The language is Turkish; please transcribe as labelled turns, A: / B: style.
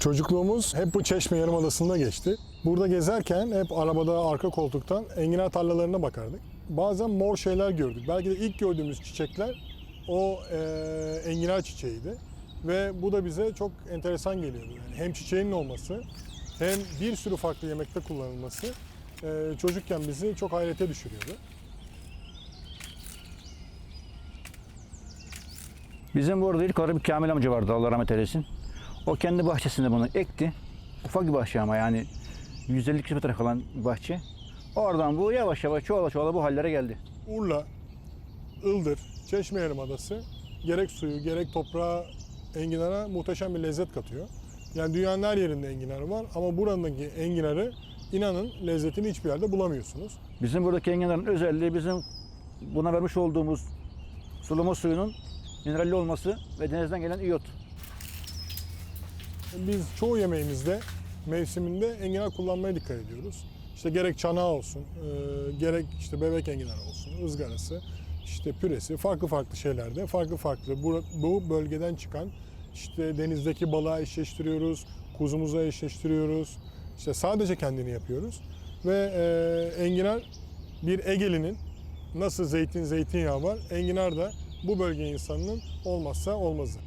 A: Çocukluğumuz hep bu Çeşme Yarımadası'nda geçti. Burada gezerken hep arabada arka koltuktan enginar tarlalarına bakardık. Bazen mor şeyler gördük. Belki de ilk gördüğümüz çiçekler o e, enginar çiçeğiydi. Ve bu da bize çok enteresan geliyordu. Yani hem çiçeğinin olması hem bir sürü farklı yemekte kullanılması e, çocukken bizi çok hayrete düşürüyordu.
B: Bizim burada ilk olarak bir Kamil amca vardı Allah rahmet eylesin. O kendi bahçesinde bunu ekti. Ufak bir bahçe ama yani 150 kilometre kalan bir bahçe. Oradan bu yavaş yavaş çoğala çoğala bu hallere geldi.
A: Urla, Ildır, Çeşme Yarımadası gerek suyu gerek toprağı enginara muhteşem bir lezzet katıyor. Yani dünyanın her yerinde enginar var ama buradaki enginarı inanın lezzetini hiçbir yerde bulamıyorsunuz.
B: Bizim buradaki enginarın özelliği bizim buna vermiş olduğumuz sulama suyunun mineralli olması ve denizden gelen iyot.
A: Biz çoğu yemeğimizde mevsiminde enginar kullanmaya dikkat ediyoruz. İşte gerek çanağı olsun, e, gerek işte bebek enginar olsun, ızgarası, işte püresi, farklı farklı şeylerde, farklı farklı bu, bu bölgeden çıkan işte denizdeki balığa eşleştiriyoruz, kuzumuza eşleştiriyoruz. İşte sadece kendini yapıyoruz ve e, enginar bir Egeli'nin nasıl zeytin zeytinyağı var, enginar da bu bölge insanının olmazsa olmazı.